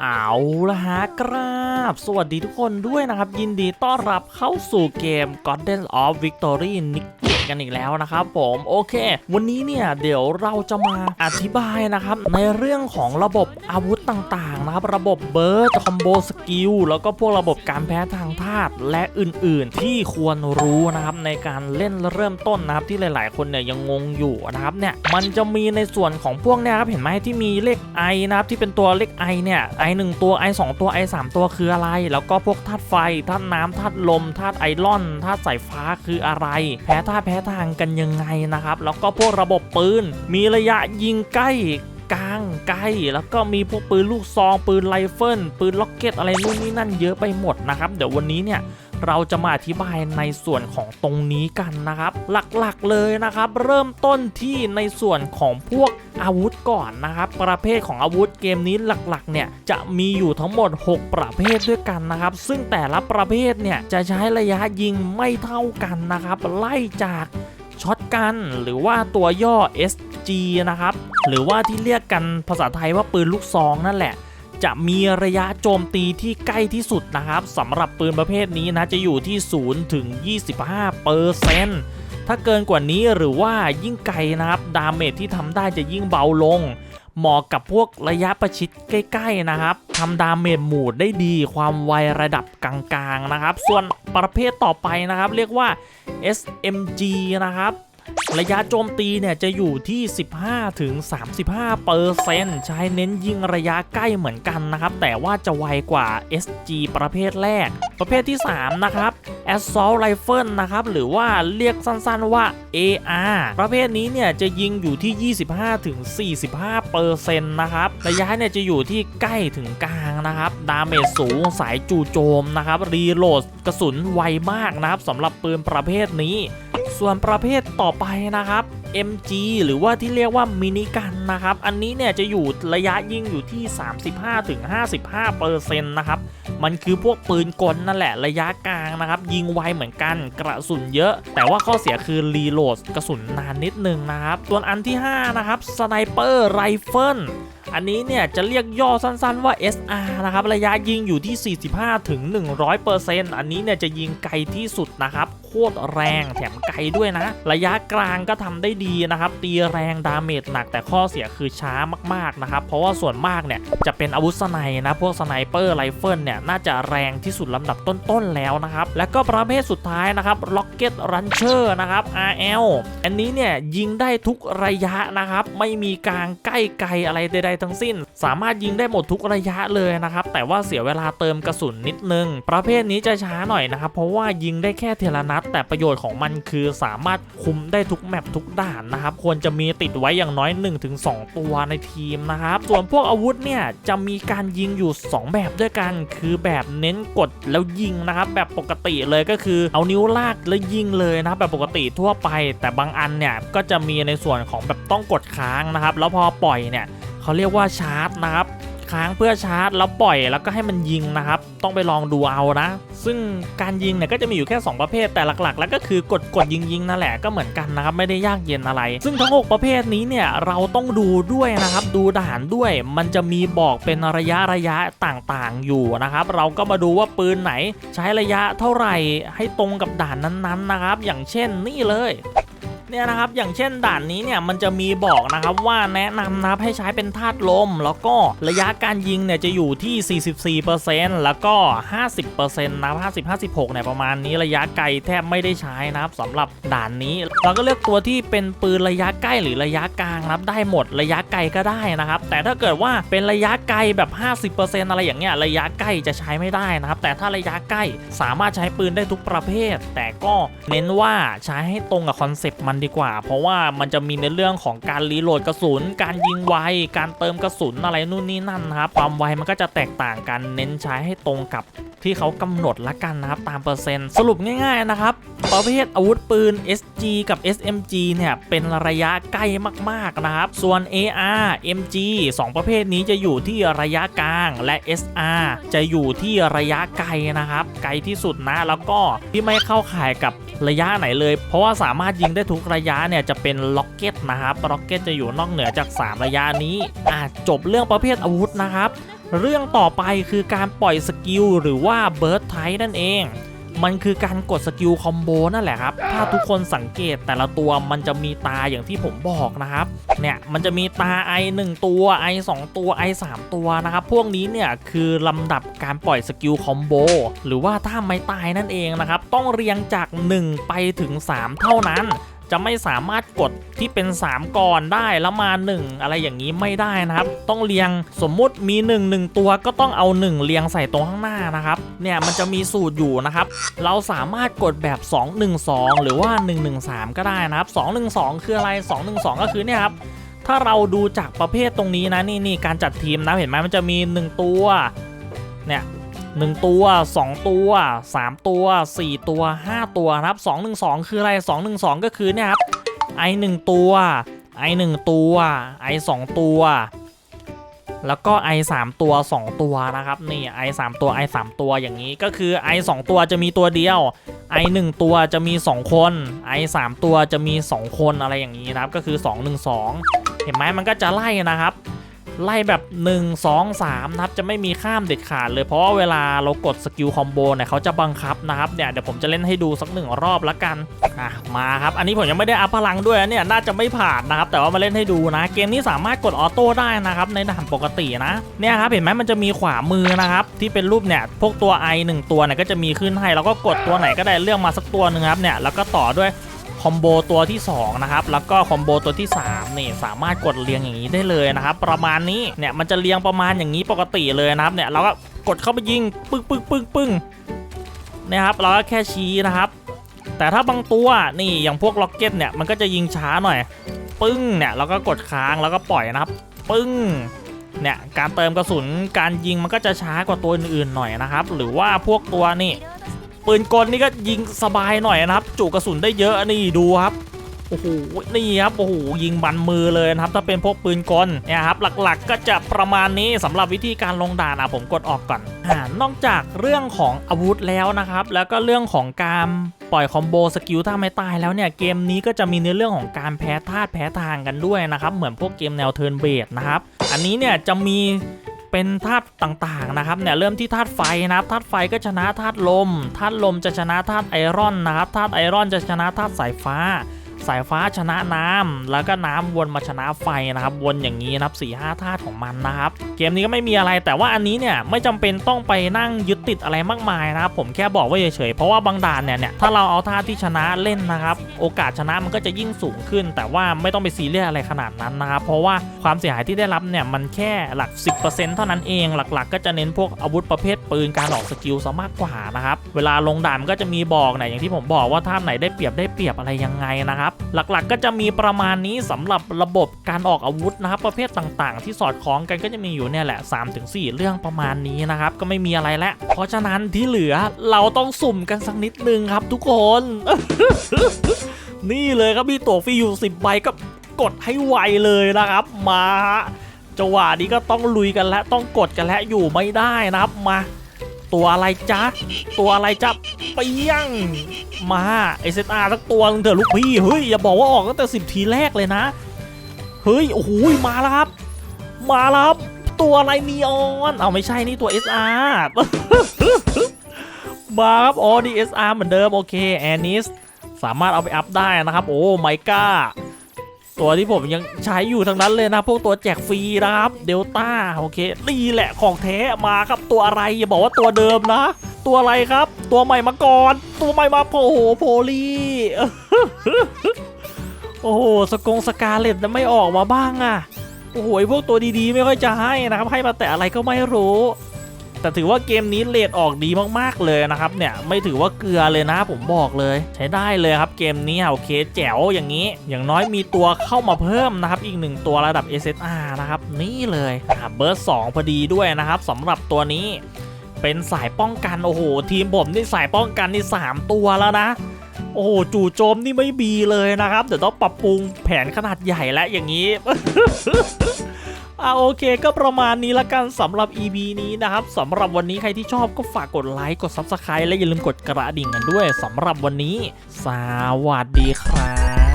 เอาละฮะกราบ สวัสดีทุกคนด้วยนะครับ ยินดีต้อนรับเข้าสู่เกม Goddess of Victory Nick กันอีกแล้วนะครับผมโอเค วันนี้เนี่ยเดี๋ยวเราจะมาอธิบายนะครับในเรื่องของระบบอาวุธต่างๆนะครับระบบเบิร์ดคอมโบสกิลแล้วก็พวกระบบการแพ้ทางธาตุและอื่นๆ ที่ควรรู้นะครับในการเล่นเริ่มต้นนะครับที่หลายๆ คนเนี่ยยังงงอยู่นะครับเนี่ยมันจะมีในส่วนของพวกเนี่ยครับเห็นไหมที่มีเลข I นะครับที่เป็นตัวเลข I เนี่ย I 1ตัว I 2ตัว I 3ตัวคืออะไร แล้วก็พวกธาตุไฟธาตุน้ำธาตุลมธาตุไอรอนธาตุสายฟ้าคืออะไร แพ้ธาตุแพ้ทางกันยังไงนะครับ แล้วก็พวกระบบปืน มีระยะยิงใกล้กลางไกลแล้วก็มีพวกปืนลูกซอง ปืนไรเฟิลปืนล็อกเก็ตอะไรนู่นนี่นั่นเยอะไปหมดนะครับ เดี๋ยววันนี้เนี่ย เราจะมาอธิบายในส่วนของตรงนี้กันนะครับ หลักๆเลยนะครับ เริ่มต้นที่ในส่วนของพวกอาวุธก่อนนะครับ ประเภทของอาวุธเกมนี้หลักๆเนี่ยจะมีอยู่ทั้งหมด 6 ประเภทด้วยกันนะครับ ซึ่งแต่ละประเภทเนี่ยจะใช้ระยะยิงไม่เท่ากันนะครับ ไล่จากช็อตกันหรือว่าตัวย่อ SG นะครับ หรือว่าที่เรียกกันภาษาไทยว่าปืนลูกซองนั่นแหละ จะมีระยะโจมตีที่ใกล้ที่สุดนะครับสำหรับปืนประเภทนี้นะจะอยู่ที่ 0 ถึง 25เปอร์เซนต์ถ้าเกินกว่านี้หรือว่ายิ่งไกลนะครับ ดาเมจที่ทำได้จะยิ่งเบาลง เหมาะกับพวกระยะประชิดใกล้ ๆ นะครับทำดาเมจหมู่ได้ดีความไวระดับกลาง ๆ นะครับ ส่วนประเภทต่อไปนะครับ เรียกว่า SMG นะครับ ระยะโจมตีเนี่ยจะอยู่ที่ 15ถึง35เปอร์เซนต์ใช้เน้นยิงระยะใกล้เหมือนกันนะครับ แต่ว่าจะไวกว่า SG ประเภทแรก ประเภทที่ 3 นะครับ Assault Rifle นะครับหรือว่าเรียกสั้นๆว่า AR ประเภทนี้เนี่ยจะยิงอยู่ที่ 25ถึง45เปอร์เซนต์นะครับระยะเนี่ยจะอยู่ที่ใกล้ถึงกลางนะครับ ดาเมจสูงสายจู่โจมนะครับ รีโหลดกระสุนไวมากนะครับสำหรับปืนประเภทนี้ ส่วนประเภทต่อไปนะครับ MG หรือว่าที่เรียกว่ามินิกันนะครับ อันนี้เนี่ยจะอยู่ระยะยิงอยู่ที่ 35-55เปอร์เซ็นต์นะครับ มันคือพวกปืนกลนั่นแหละระยะกลางนะครับ ยิงไวเหมือนกันกระสุนเยอะ แต่ว่าข้อเสียคือรีโหลดกระสุนนานนิดนึงนะครับ ส่วนอันที่ 5 นะครับสไนเปอร์ไรเฟิลอันนี้เนี่ยจะเรียกย่อสั้นๆว่า SR นะครับระยะยิงอยู่ที่ 45ถึง100%อันนี้เนี่ยจะยิงไกลที่สุดนะครับโคตรแรงแถมไกลด้วยนะ ระยะกลางก็ทำได้ดีนะครับ ตีแรงดาเมจหนักแต่ข้อเสียคือช้ามากๆนะครับ เพราะว่าส่วนมากเนี่ยจะเป็นอาวุธสไนนะพวกสไนเปอร์ไรเฟิลเนี่ยน่าจะแรงที่สุดลำดับต้นๆแล้วนะครับ แล้วก็ประเภทสุดท้ายนะครับ Rocket Launcher นะครับ RL อันนี้เนี่ยยิงได้ทุกระยะนะครับ ไม่มีกลางใกล้ไกลอะไรใดๆทั้งสิ้น สามารถยิงได้หมดทุกระยะเลยนะครับ แต่ว่าเสียเวลาเติมกระสุนนิดนึง ประเภทนี้จะช้าหน่อยนะครับ เพราะว่ายิงได้แค่เทละนัด แต่ประโยชน์ของมันคือสามารถคุมได้ทุกแมปทุกด่านนะครับ ควรจะมีติดไว้อย่างน้อย 1-2 ตัวในทีมนะครับ ส่วนพวกอาวุธเนี่ยจะมีการยิงอยู่ 2 แบบด้วยกัน คือแบบเน้นกดแล้วยิงนะครับ แบบปกติเลยก็คือเอานิ้วลากแล้วยิงเลยนะครับแบบปกติทั่วไป แต่บางอันเนี่ยก็จะมีในส่วนของแบบต้องกดค้างนะครับ แล้วพอปล่อยเนี่ย เขาเรียกว่าชาร์จนะครับค้างเพื่อชาร์จแล้วปล่อยแล้วก็ให้มันยิงนะครับ ต้องไปลองดูเอานะ ซึ่งการยิงเนี่ยก็จะมีอยู่แค่ 2 ประเภทแต่หลักๆ แล้วก็คือกดกดยิงยิงนั่นแหละก็เหมือนกันนะครับไม่ได้ยากเย็นอะไร ซึ่งทั้ง 6 ประเภทนี้เนี่ยเราต้องดูด้วยนะครับดูด่านด้วย มันจะมีบอกเป็นระยะระยะต่างๆ อยู่นะครับ เราก็มาดูว่าปืนไหน ใช้ระยะเท่าไหร่ให้ตรงกับด่านนั้นๆนะครับ อย่างเช่นนี่เลย เนี่ยนะครับอย่างเช่นด่านนี้เนี่ยมันจะมีบอกนะครับว่าแนะนำนะครับให้ใช้เป็นธาตุลม แล้วก็ระยะการยิงเนี่ยจะอยู่ที่ 44%แล้วก็ 50%นะ50 56เนี่ยประมาณนี้ระยะไกลแทบไม่ได้ใช้นะครับสำหรับด่านนี้ เราก็เลือกตัวที่เป็นปืนระยะใกล้หรือระยะกลางนะครับได้หมดระยะไกลก็ได้นะครับ แต่ถ้าเกิดว่าเป็นระยะไกลแบบ 50%อะไรอย่างเงี้ยระยะใกล้จะใช้ไม่ได้นะครับ แต่ถ้าระยะใกล้สามารถใช้ปืนได้ทุกประเภท แต่ก็เน้นว่าใช้ให้ตรงกับคอนเซปต์มันดีกว่า เพราะว่ามันจะมีในเรื่องของการรีโหลดกระสุน การยิงไว การเติมกระสุนอะไรนู่นนี่นั่นนะครับความไวมันก็จะแตกต่างกันเน้นใช้ให้ตรงกับที่เขากำหนดละกันนะครับตามเปอร์เซ็นต์ สรุปง่ายๆนะครับ ประเภทอาวุธปืน SG กับ SMG เนี่ยเป็นระยะใกล้มากๆนะครับ ส่วน AR MG 2 ประเภทนี้จะอยู่ที่ระยะกลางและ SR จะอยู่ที่ระยะไกลนะครับ ไกลที่สุดนะแล้วก็ที่ไม่เข้าข่ายกับ ระยะไหนเลย เพราะว่าสามารถยิงได้ทุกระยะเนี่ยจะเป็นล็อกเก็ตนะครับล็อกเก็ตจะอยู่นอกเหนือจาก 3 ระยะนี้อะจบเรื่องประเภทอาวุธนะครับ เรื่องต่อไปคือการปล่อยสกิลหรือว่าเบิร์ดไทนั่นเองมันคือการกดสกิลคอมโบนั่นแหละครับ ถ้าทุกคนสังเกตแต่ละตัวมันจะมีตาอย่างที่ผมบอกนะครับ เนี่ยมันจะมีตา I 1 ตัว I 2 ตัว I 3 ตัวนะครับพวกนี้เนี่ยคือลำดับการปล่อยสกิลคอมโบหรือว่าถ้าไม่ตายนั่นเองนะครับต้องเรียงจาก 1 ไปถึง 3 เท่านั้น จะไม่สามารถกดที่เป็น 3ก่อนได้แล้วมา 1 อะไรอย่างนี้ไม่ได้นะครับ ต้องเรียงสมมุติมี 1 1 ตัวก็ต้องเอา 1 เรียงใส่ตรงข้างหน้านะครับ เนี่ยมันจะมีสูตรอยู่นะครับ เราสามารถกดแบบ 2 1 2 หรือว่า 1 1 3 ก็ได้นะครับ 2 1 2 คืออะไร 2 1 2 ก็คือเนี่ยครับถ้าเราดูจากประเภทตรงนี้นะนี่นี่การจัดทีมนะเห็นไหมมันจะมี 1 ตัวเนี่ย หนึ่งตัว 2 ตัว 3 ตัว 4 ตัว 5 ตัวครับ 2 1 2 คืออะไร 2 1 2 ก็คือเนี่ยครับ i 1ตัว i 1ตัว i 2ตัว แล้วก็ i 3ตัว 2 ตัวนะครับนี่ i 3ตัว i 3ตัวอย่างนี้ก็คือ i 2ตัวจะมีตัวเดียว i 1ตัวจะมี 2 คน i 3ตัวจะมี 2 คนอะไรอย่างนี้นะครับก็คือ 2 1 2 เห็นไหมมันก็จะไล่นะครับ ไล่แบบ 1 2 3นะครับจะไม่มีข้ามเด็ดขาดเลยเพราะว่าเวลาเรากดสกิลคอมโบเนี่ยเขาจะบังคับนะครับเนี่ยเดี๋ยวผมจะเล่นให้ดูสักหนึ่งรอบละกันอะมาครับอันนี้ผมยังไม่ได้อัพพลังด้วยเนี่ยน่าจะไม่ผ่านนะครับแต่ว่ามาเล่นให้ดูนะ เกมนี้สามารถกดออโต้ได้นะครับในด่านปกตินะเนี่ยครับเห็นไหมมันจะมีขวามือนะครับที่เป็นรูปเนี่ยพวกตัว i 1ตัวเนี่ยก็จะมีขึ้นให้แล้วก็กดตัวไหนก็ได้เลือกมาสักตัวหนึ่งครับเนี่ยแล้วก็ต่อด้วย คอมโบตัวที่ 2 นะครับ แล้วก็คอมโบตัวที่3นี่สามารถกดเรียงอย่างนี้ได้เลยนะครับ ประมาณนี้เนี่ยมันจะเรียงประมาณอย่างนี้ปกติเลยนะครับเนี่ยเราก็กดเข้าไปยิงปึ้งปึ้งปึ้งปึ้งนี่ยครับเราก็แค่ชี้นะครับ แต่ถ้าบางตัวนี่อย่างพวกล็อกเก็ตเนี่ยมันก็จะยิงช้าหน่อย ปึ้งเนี่ยเราก็กดค้างแล้วก็ปล่อยนะครับ ปึ้งเนี่ยการเติมกระสุนการยิงมันก็จะช้ากว่าตัวอื่นๆหน่อยนะครับ หรือว่าพวกตัวนี่ ปืนกลนี่ก็ยิงสบายหน่อยนะครับ จุกระสุนได้เยอะนี่ดูครับโอ้โหนี่ครับโอ้โหยิงบันมือเลยนะครับ ถ้าเป็นพวกปืนกลเนี่ยครับหลักๆก็จะประมาณนี้สำหรับวิธีการลงด่านอะผมกดออกก่อนอ่านอกจากเรื่องของอาวุธแล้วนะครับ แล้วก็เรื่องของการปล่อยคอมโบสกิลถ้าไม่ตายแล้วเนี่ยเกมนี้ก็จะมีในเรื่องของการแพ้ธาตุแพ้ทางกันด้วยนะครับ เหมือนพวกเกมแนวเทิร์นเบสนะครับ อันนี้เนี่ยจะมี เป็นธาตุต่างๆนะครับเนี่ยเริ่มที่ธาตุไฟนะครับธาตุไฟก็ชนะธาตุลมธาตุลมจะชนะธาตุไอรอนนะครับธาตุไอรอนจะชนะธาตุสายฟ้า สายฟ้าชนะน้ำแล้วก็น้ำวนมาชนะไฟนะครับวนอย่างนี้นะครับ4ี่ห้าธาตุของมันนะครับเกมนี้ก็ไม่มีอะไรแต่ว่าอันนี้เนี่ยไม่จำเป็นต้องไปนั่งยึดติดอะไรมากมายนะครับผมแค่บอกไว้เฉยๆเพราะว่าบางด่านเนี่ยเนี่ยถ้าเราเอาธาตุที่ชนะเล่นนะครับโอกาสชนะมันก็จะยิ่งสูงขึ้น แต่ว่าไม่ต้องไปซีเรียสอะไรขนาดนั้นนะครับเพราะว่าความเสียหายที่ได้รับเนี่ยมันแค่หลัก 10%เท่านั้นเองหลักๆ ก็จะเน้นพวกอาวุธประเภทปืนการออกสกิลซะมากกว่านะครับเวลาลงด่านมันก็จะมีบอกเนี่ยอย่างที่ผมบอกว่าท่าไหนได้เปรียบได้เปรียบอะไรยังไงนะครับหลักๆก็จะมีประมาณนี้สำหรับระบบการออกอาวุธนะครับ ประเภทต่างๆ ที่สอดคล้องกันก็จะมีอยู่เนี่ยแหละ 3-4 เรื่องประมาณนี้นะครับ ก็ไม่มีอะไรแล้วเพราะฉะนั้นที่เหลือเราต้องสุ่มกันสักนิดนึงครับทุกคน นี่เลยครับมีตั๋วฟรีอยู่10ใบก็กดให้ไวเลยนะครับมาจังหวะนี้ก็ต้องลุยกันแล้วต้องกดกันแล้วอยู่ไม่ได้นะครับมา ตัวอะไรจ๊ะ ตัวอะไรจ๊ะเปี้ยง มาไอเซอาร์สักตัวนึงเถอะลูกพี่ เฮ้ย อย่าบอกว่าออกตั้งแต่สิบทีแรกเลยนะ เฮ้ย โอ้โหมาแล้วครับ มาแล้วครับ ตัวอะไรนีออน เอาไม่ใช่นี่ตัว SR มาครับอ๋อดี SR เหมือนเดิม โอเคแอนิส สามารถเอาไปอัพได้นะครับ โอ้ไมก้า ตัวที่ผมยังใช้อยู่ทั้งนั้นเลยนะ พวกตัวแจกฟรีนะครับเดลต้าโอเคนี่แหละของแท้มาครับตัวอะไรอย่าบอกว่าตัวเดิมนะ ตัวอะไรครับ ตัวใหม่มาก่อน ตัวใหม่มาโอ้โหโพลีโอ้โหสกงสกาเลตจะไม่ออกมาบ้างอะโอ้โหพวกตัวดีๆ ไม่ค่อยจะให้นะครับให้มาแต่อะไรก็ไม่รู้ แต่ถือว่าเกมนี้เลทออกดีมากๆเลยนะครับเนี่ยไม่ถือว่าเกลือเลยนะผมบอกเลย ใช้ได้เลยครับเกมนี้โอเคแจ๋วอย่างนี้ อย่างน้อยมีตัวเข้ามาเพิ่มนะครับอีกหนึ่งตัวระดับ SSR นะครับนี่เลยอ่าเบอร์2พอดีด้วยนะครับสำหรับตัวนี้ เป็นสายป้องกันโอ้โหทีมผมนี่สายป้องกันนี่3ตัวแล้วนะโอ้โหจู่โจมนี่ไม่บีเลยนะครับเดี๋ยวต้องปรับปรุงแผนขนาดใหญ่และอย่างนี้ อ่าโอเคก็ประมาณนี้ละกันสำหรับ EP นี้นะครับสำหรับวันนี้ใครที่ชอบก็ฝากกดไลค์กด Subscribe และอย่าลืมกดกระดิ่งกันด้วยสำหรับวันนี้ สวัสดีครับ